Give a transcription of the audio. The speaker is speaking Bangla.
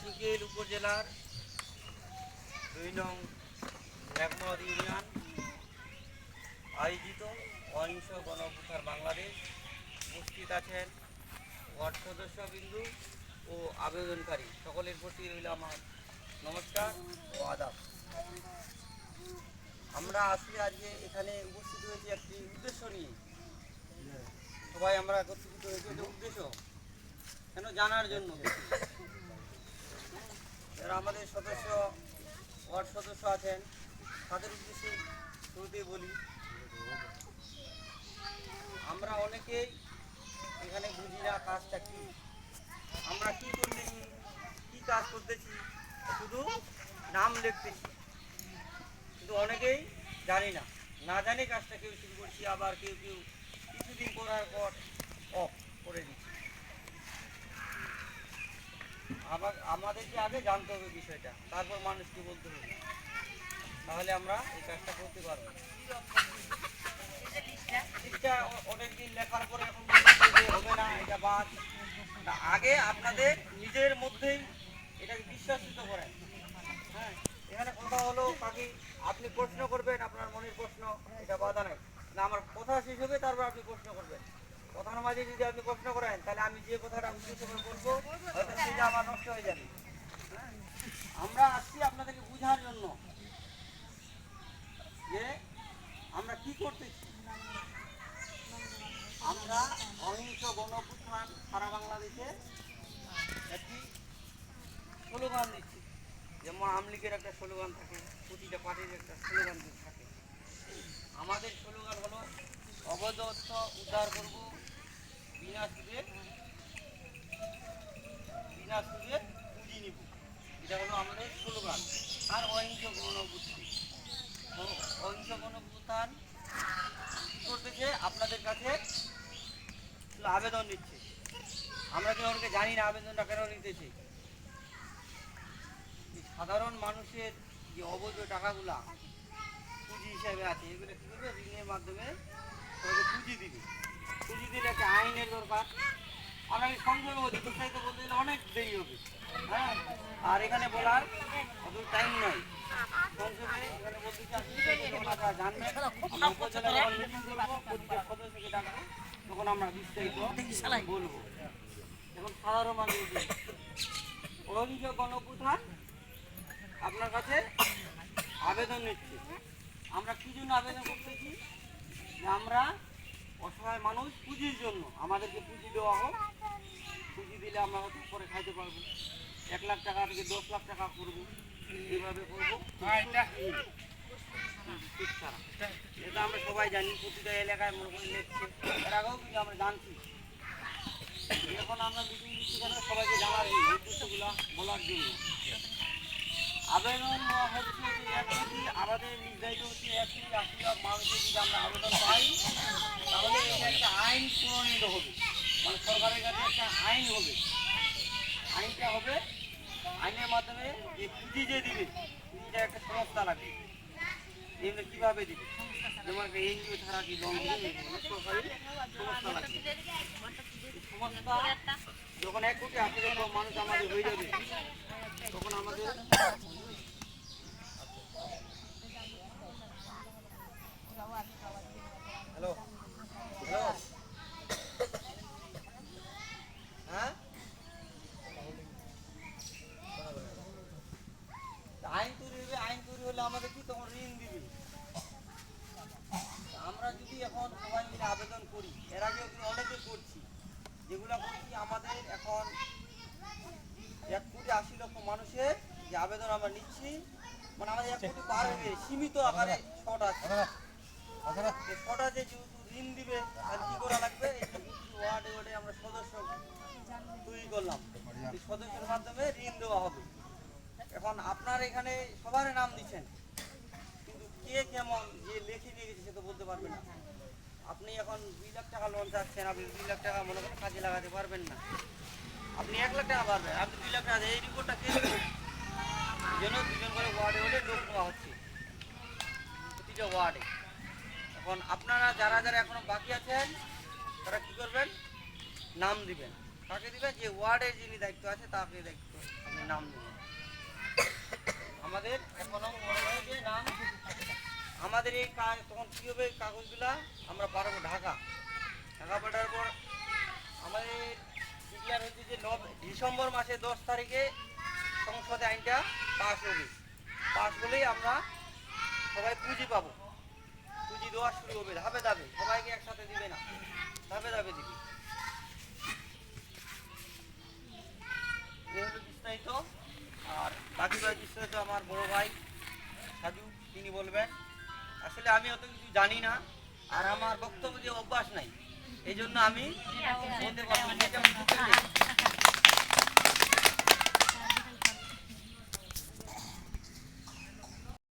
সিঙ্গেল উপজেলার দুই নং মেঘমদ ইউনিয়ন, আয়োজিত অহিংস গণপ্রচার বাংলাদেশ, উপস্থিত আছেন ওয়ার্ড সদস্য বিন্দু ও আবেদনকারী। সকলের প্রতি রইল আমার নমস্কার ও আদাব। আমরা আসলে আজকে এখানে উপস্থিত হয়েছি একটি উদ্দেশ্য নিয়ে। সবাই আমরা একত্রিত হয়েছি উদ্দেশ্য। কেন জানার জন্য? যারা আমাদের সদস্য, ওয়ার্ড সদস্য আছেন, তাদের উদ্দেশ্যে শুরুতেই বলি, আমরা অনেকেই এখানে বুঝি না কাজটা কি। আমরা কি করতেছি কি কাজ করতেছি, শুধু নাম লিখতেছি। কিন্তু অনেকেই জানি না। না জানি কাজটা কেউ শুরু করছি, আবার কেউ কেউ কিছুদিন করার পর, অফ করে দিচ্ছি। আমাদেরকে আগে জানতে হবে বিষয়টা। তারপর মানুষকে বলতে হবে। তাহলে আমরা এই কাজটা করতে পারব। অনেকদিন লেখার পরে হবে না, এটা বাদ। আগে আপনাদের নিজের মধ্যেই এটাকে বিশ্বাসিত করেন। হ্যাঁ এখানে কথা হলো কাকি আপনি প্রশ্ন করবেন, আপনার মনের প্রশ্ন, এটা বাধা নাই। না, আমার কথা শেষ হবে, তারপর আপনি প্রশ্ন করবেন। কথার মাঝে যদি আপনি প্রশ্ন করেন, তাহলে আমি যে কথাটা উদ্দেশ্য করে বলব, হয়তো সেটা আমার নষ্ট হয়ে যাবে। হ্যাঁ? আমরা আসছি আপনাদেরকে বোঝার জন্য যে আমরা কি করতেছি। আমরা অহিংস গণপুত্থান সারা বাংলাদেশে একটি স্লোগান দিচ্ছি। যেমন আমলিগের একটা স্লোগান থাকে, প্রতিটা পার্টির একটা স্লোগান থাকে। আমাদের স্লোগান হলো অবৈধ উদ্ধার করব বিনা সুদে বিনা সুদে পুঁজি নিব। এটা হলো আমাদের স্লোগান। আর অহিংস গণপুত্থি অহিংস গণপুত্থান কি করতেছে আপনাদের কাছে আবেদন নিচ্ছে আমরা কি অনেকে জানি না আবেদনটা কেন নিতেছি। সাধারণ মানুষের যে অবৈধ টাকাগুলা পুঁজি হিসাবে আছে, এগুলো কী করবে ঋণের মাধ্যমে পুঁজি দিবে? একটা আইনের দরকার। অধিক উৎসাহিত বলতে গেলে অনেক দেরি হবে। হ্যাঁ? আর এখানে বলার অত টাইম নয় সংক্ষেপে এখানে বলতে জানবেন তখন আমরা বিস্তারিত বলব। এখন সাধারণ মানুষ গণপ্রধান আপনার কাছে আবেদন নিচ্ছে। আমরা কি জন্য আবেদন করতেছি? যে আমরা অসহায় মানুষ পুঁজির জন্য। আমাদেরকে পুঁজি দেওয়া হোক। পুঁজি দিলে আমরা হয়তো পরে খাইতে পারব। এক লাখ টাকা থেকে দশ লাখ টাকা করব। এইভাবে করব। এটা আমরা সবাই জানি, প্রতিটা এলাকায় মনে করি লিখছে। এর আগেও কিন্তু আমরা জানছি। এখন আমরা মিটিং দিচ্ছি কেন সবাইকে জানার এই উদ্দেশ্যগুলো বলার জন্য। আবেদন হচ্ছে এক আমাদের নির্ধারিত হচ্ছে এক কোটি আশি লাখ মানুষের যদি আমরা আবেদন পাই তাহলে এটা একটা আইন প্রণীত হবে মানে সরকারের কাছে একটা আইন হবে। আইনটা হবে, আইনের মাধ্যমে যে পুঁজি যে দিবে, পুঁজিটা একটা সংস্থা লাগবে। এগুলো কীভাবে দিবে? যেমন একটা এনজিও ছাড়া কি সরকারি সংস্থা লাগবে। সংস্থা যখন এক কোটি আশি মানুষ আমাদের হয়ে যাবে তখন আমাদের হ্যালো হ্যালো হ্যাঁ আইন তৈরি হবে আইন তৈরি হলে আমাদের কি তখন ঋণ দিবে আমরা যদি এখন সবাই মিলে আবেদন করি। এর আগে অনেকে করছি। যেগুলো করছি আমাদের এখন এক কোটি আশি লক্ষ মানুষের যে আবেদন আমরা নিচ্ছি। মানে আমাদের এক কোটি পার হবে সীমিত আকারে শট আছে। এই শটা যে যেহেতু ঋণ দিবে তাহলে কি করা লাগবে? ওয়ার্ডে ওয়ার্ডে আমরা সদস্য তৈরি করলাম। এই সদস্যের মাধ্যমে ঋণ দেওয়া হবে। এখন আপনার এখানে সবার নাম দিচ্ছেন। কিন্তু কে কেমন যে লেখে নিয়ে গেছে সে তো বলতে পারবে না। আপনি এখন দুই লাখ টাকা লোন চাচ্ছেন, আপনি দুই লাখ টাকা মনে করেন কাজে লাগাতে পারবেন না। আপনি এক লাখ টাকা পারবেন, আপনি দুই লাখ টাকা। এই রিপোর্টটা কে জন্য দুজন করে ওয়ার্ডে ওয়ার্ডে লোক নেওয়া হচ্ছে, প্রতিটা ওয়ার্ডে এখন আপনারা যারা যারা এখনও বাকি আছেন, তারা কি করবেন? নাম দিবেন। কাকে দিবেন? যে ওয়ার্ডের যিনি দায়িত্ব আছে, তাকে দায়িত্ব আপনি নাম দেবো আমাদের এখনও মনে হয় যে আমাদের এই তখন কী হবে কাগজগুলা? আমরা পারব ঢাকা। ঢাকা পাঠার পর আমাদের ডিক্লার হচ্ছে যে নভ ডিসেম্বর মাসে দশ তারিখে সংসদে আইনটা পাস হবে। পাস হলেই আমরা সবাই পুঁজি পাবো। পুঁজি দেওয়া শুরু হবে। ধাপে ধাপে। সবাইকে একসাথে দিবে না। ধাপে ধাপে দিবে এই হলো বিস্তারিত আর বাকি ভাই বিস্তারিত আমার বড় ভাই সাজু তিনি বলবেন আসলে আমি অত কিছু জানি না, আর আমার বক্তব্য যে অভ্যাস নাই। এই জন্য আমি বলতে